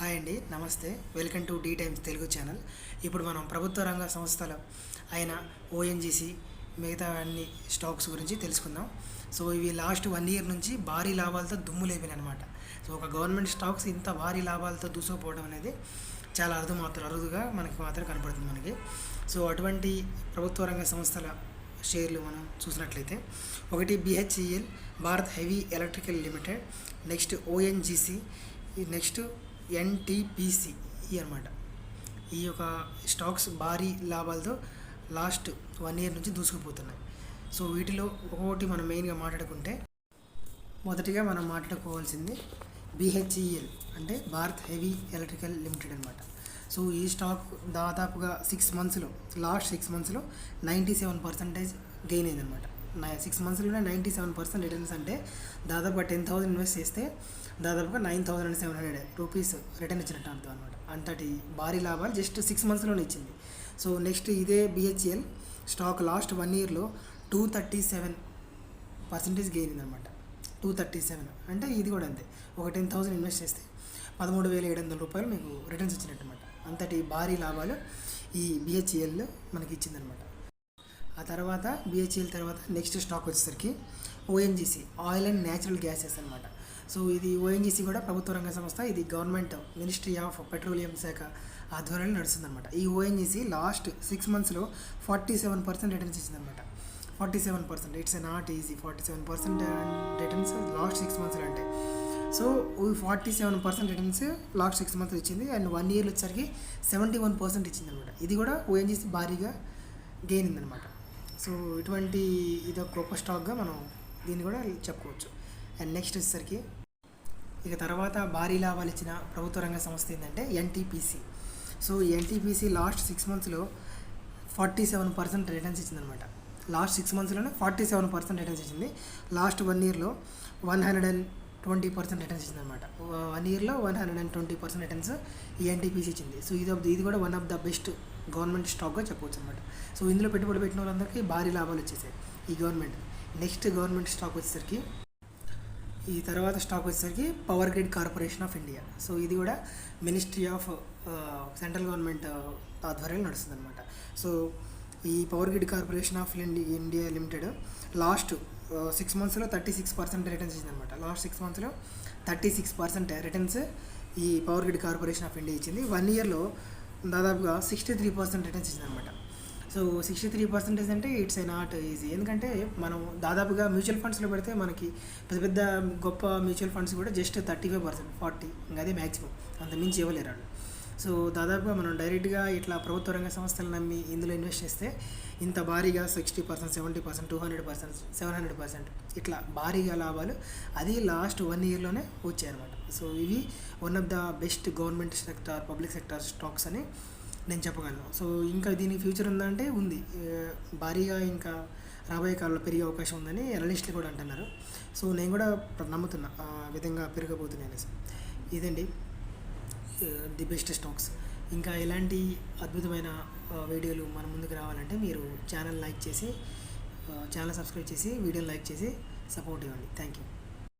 Hi అండి నమస్తే. Welcome to the Times Telugu channel. ఇప్పుడు మనం ప్రభుత్వ రంగ సంస్థల అయిన ఓఎన్జీసీ మిగతా అన్ని స్టాక్స్ గురించి తెలుసుకుందాం. సో ఇవి లాస్ట్ వన్ ఇయర్ నుంచి భారీ లాభాలతో దుమ్ము లేపినాయి అనమాట సో ఒక గవర్నమెంట్ స్టాక్స్ ఇంత భారీ లాభాలతో దూసుకుపోవడం అనేది చాలా అరుదు మాత్రం అరుదుగా మనకి మాత్రం కనపడుతుంది మనకి. సో అటువంటి ప్రభుత్వ రంగ సంస్థల షేర్లు మనం చూసినట్లయితే ఒకటి BHEL Bharat heavy electricals limited next ONGC next NTPC ఈ అనమాట ఈ యొక్క స్టాక్స్ భారీ లాభాలతో లాస్ట్ వన్ ఇయర్ నుంచి దూసుకుపోతున్నాయి. సో వీటిలో ఒకటి మనం మెయిన్గా మాట్లాడుకుంటే మొదటిగా మనం మాట్లాడుకోవాల్సింది బిహెచ్ఈఎల్ అంటే భారత్ హెవీ ఎలక్ట్రికల్ లిమిటెడ్ అనమాట సో ఈ స్టాక్ దాదాపుగా సిక్స్ మంత్స్లో లాస్ట్ సిక్స్ మంత్స్లో నైంటీ సెవెన్ పర్సెంటేజ్ గెయిన్ అయిందనమాట సిక్స్ మంత్స్లోనే నైంటీ సెవెన్ పర్సెంట్ రిటర్న్స్ అంటే దాదాపుగా టెన్ థౌసండ్ ఇన్వెస్ట్ చేస్తే దాదాపుగా nine thousand seven hundred rupees return ఇచ్చినట్టు అర్థం అనమాట అంతటి భారీ లాభాలు జస్ట్ సిక్స్ మంత్స్లోనే ఇచ్చింది. సో నెక్స్ట్ ఇదే బిహెచ్ఎల్ స్టాక్ లాస్ట్ వన్ ఇయర్లో two thirty seven percentage gain అనమాట టూ థర్టీ సెవెన్ అంటే ఇది కూడా అంతే. ఒక టెన్ థౌసండ్ ఇన్వెస్ట్ చేస్తే పదమూడు వేల ఏడు వందల రూపాయలు మీకు రిటర్న్స్ ఇచ్చినట్టు అనమాట అంతటి భారీ లాభాలు ఈ బిహెచ్ఎల్ మనకి ఇచ్చిందనమాట ఆ తర్వాత బిహెచ్ఎల్ తర్వాత నెక్స్ట్ స్టాక్ వచ్చేసరికి ONGC oil and natural gases అనమాట సో ఇది ఓఎన్జీసీ కూడా ప్రభుత్వ రంగ సంస్థ ఇది గవర్నమెంట్ మినిస్ట్రీ ఆఫ్ పెట్రోలియం శాఖ ఆధ్వర్యంలో నడుస్తుందన్నమాట. ఈ ఓఎన్జీసీ లాస్ట్ సిక్స్ మంత్స్లో forty seven percent returns ఇచ్చిందనమాట forty seven percent it's not easy forty seven percent returns last six మంత్స్లో అంటే. సో ఈ forty seven percent returns last six months ఇచ్చింది. And one year వచ్చేసరికి సెవెంటీ వన్ పర్సెంట్ ఇచ్చింది అనమాట ఇది కూడా ఓఎన్జీసీ భారీగా గెయిన్ ఉందన్నమాట సో ఇటువంటి ఇది ఒక గొప్ప స్టాక్గా మనం దీన్ని కూడా చెప్పుకోవచ్చు. అండ్ నెక్స్ట్ వచ్చేసరికి ఇక తర్వాత భారీ లాభాలు ఇచ్చిన ప్రభుత్వ రంగ సంస్థ ఏంటంటే NTPC. So NTPC last six మంత్స్లో ఫార్టీ సెవెన్ పర్సెంట్ రిటర్న్స్ ఇచ్చిందనమాట లాస్ట్ సిక్స్ మంత్స్లోనే ఫార్టీ సెవెన్ పర్సెంట్ రిటర్న్స్ ఇచ్చింది. లాస్ట్ వన్ ఇయర్లో one hundred and twenty percent returns ఇచ్చిందనమాట one ఇయర్లో one hundred and twenty percent returns ఈ ఎన్టీపీసీ ఇచ్చింది. So ఇది ఇది కూడా one of the best government స్టాక్గా చెప్పవచ్చు అనమాట సో ఇందులో పెట్టుబడి పెట్టిన వాళ్ళందరికీ భారీ లాభాలు వచ్చేసాయి ఈ గవర్నమెంట్. నెక్స్ట్ గవర్నమెంట్ స్టాక్ వచ్చేసరికి ఈ తర్వాత స్టాక్ వచ్చేసరికి power grid corporation of India. So ఇది కూడా మినిస్ట్రీ ఆఫ్ సెంట్రల్ గవర్నమెంట్ ఆధ్వర్యంలో నడుస్తుంది అనమాట సో ఈ power grid corporation of India limited last six మంత్స్లో థర్టీ సిక్స్ పర్సెంట్ రిటర్న్స్ ఇచ్చిందనమాట లాస్ట్ సిక్స్ మంత్స్లో థర్టీ సిక్స్ పర్సెంట్ రిటర్న్స్ ఈ power grid corporation of India ఇచ్చింది. వన్ ఇయర్లో దాదాపుగా సిక్స్టీ త్రీ పర్సెంట్ రిటర్న్స్ ఇచ్చిందనమాట సో సిక్స్టీ త్రీ పర్సెంటేజ్ అంటే it's a not easy ఎందుకంటే మనం దాదాపుగా మ్యూచువల్ ఫండ్స్లో పెడితే మనకి పెద్ద పెద్ద గొప్ప మ్యూచువల్ ఫండ్స్ కూడా just thirty five percent forty ఇంకా అదే మ్యాక్సిమం అంత మించి ఇవ్వలేరు వాళ్ళు. సో దాదాపుగా మనం డైరెక్ట్గా ఇట్లా ప్రభుత్వ రంగ సంస్థలు నమ్మి ఇందులో ఇన్వెస్ట్ చేస్తే ఇంత భారీగా sixty percent seventy percent two hundred percent seven hundred percent ఇట్లా భారీగా లాభాలు అది లాస్ట్ వన్ ఇయర్లోనే వచ్చాయన్నమాట. సో ఇవి one of the best government sector public sector stocks అని నేను చెప్పగలను. సో ఇంకా దీనికి ఫ్యూచర్ ఉందంటే ఉంది. భారీగా ఇంకా రాబోయే కాలంలో పెరిగే అవకాశం ఉందని అనలిస్టులు కూడా అంటున్నారు. సో నేను కూడా నమ్ముతున్నా ఆ విధంగా పెరగబోతున్నాయి అనేసి ఇదండి. Uh, the best stocks. ఇంకా ఎలాంటి అద్భుతమైన uh, వీడియోలు మన ముందుకు రావాలంటే మీరు ఛానల్ లైక్ చేసి uh, ఛానల్ సబ్స్క్రైబ్ చేసి వీడియోని లైక్ చేసి సపోర్ట్ ఇవ్వండి. Thank you